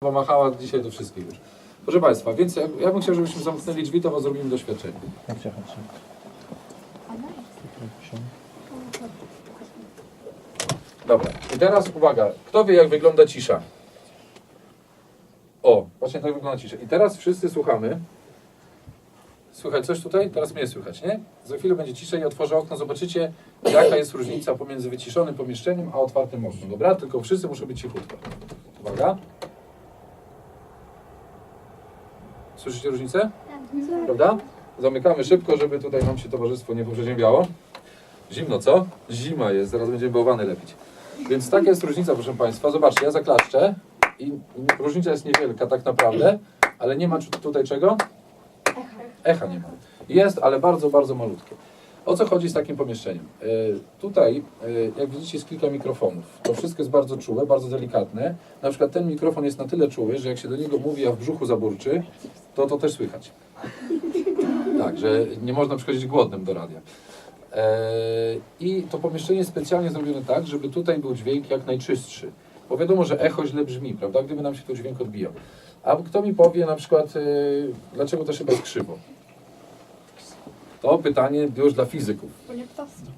pomachała dzisiaj do wszystkich już. Proszę Państwa, więc ja, ja bym chciał, żebyśmy zamknęli drzwi, to zrobimy doświadczenie. Chodźcie, chodźcie. Dobra, i teraz uwaga, kto wie jak wygląda cisza? O, właśnie tak wygląda cisza. I teraz wszyscy słuchamy. Słychać coś tutaj? Teraz mnie słychać, nie? Za chwilę będzie cisza i otworzę okno, zobaczycie jaka jest różnica pomiędzy wyciszonym pomieszczeniem a otwartym oknem, dobra? Tylko wszyscy muszą być cichutko. Uwaga. Słyszycie różnicę? Prawda? Zamykamy szybko, żeby tutaj nam się towarzystwo nie poprzeziębiało. Zimno, co? Zima jest, zaraz będziemy bałwany lepić. Więc taka jest różnica, proszę Państwa. Zobaczcie, ja zaklaszczę i różnica jest niewielka tak naprawdę, ale nie ma tutaj czego? Echa nie ma. Jest, ale bardzo, bardzo malutkie. O co chodzi z takim pomieszczeniem? E, tutaj, e, jak widzicie, jest kilka mikrofonów. To wszystko jest bardzo czułe, bardzo delikatne. Na przykład ten mikrofon jest na tyle czuły, że jak się do niego mówi, a w brzuchu zaburczy, to to też słychać. Tak, że nie można przychodzić głodnym do radia. E, I to pomieszczenie jest specjalnie zrobione tak, żeby tutaj był dźwięk jak najczystszy. Bo wiadomo, że echo źle brzmi, prawda? Gdyby nam się to dźwięk odbijał. A kto mi powie na przykład, dlaczego to szyba jest krzywo? To pytanie już dla fizyków. Bo nie prosto.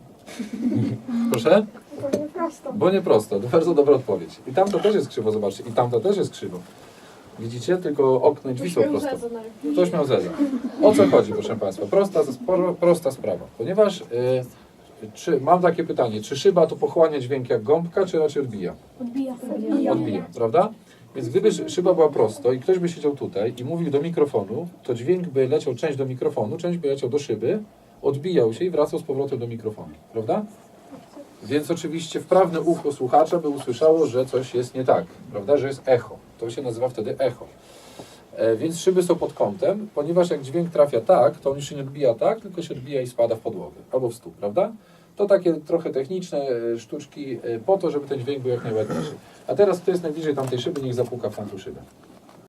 Proszę? Bo nie prosto. Bo nie prosto, to bardzo dobra odpowiedź. I tamto też jest krzywo, zobaczcie. I tamto też jest krzywo. Widzicie? Tylko okna i drzwi są prosto. Ktoś miał zeza. O co chodzi, proszę Państwa? Prosta, sporo, prosta sprawa. Ponieważ y, czy, mam takie pytanie, czy szyba to pochłania dźwięk jak gąbka, czy raczej odbija? Odbija. Odbija, prawda? Więc gdyby szy- szyba była prosto i ktoś by siedział tutaj i mówił do mikrofonu, to dźwięk by leciał część do mikrofonu, część by leciał do szyby, odbijał się i wracał z powrotem do mikrofonu, prawda? Więc oczywiście wprawne ucho słuchacza by usłyszało, że coś jest nie tak, prawda? Że jest echo. To się nazywa wtedy echo. E, więc szyby są pod kątem, ponieważ jak dźwięk trafia tak, to on się nie odbija tak, tylko się odbija i spada w podłogę albo w stół, prawda? To takie trochę techniczne e, sztuczki e, po to, żeby ten dźwięk był jak najładniejszy. A teraz kto jest najbliżej tamtej szyby, niech zapuka w tamtą szybę.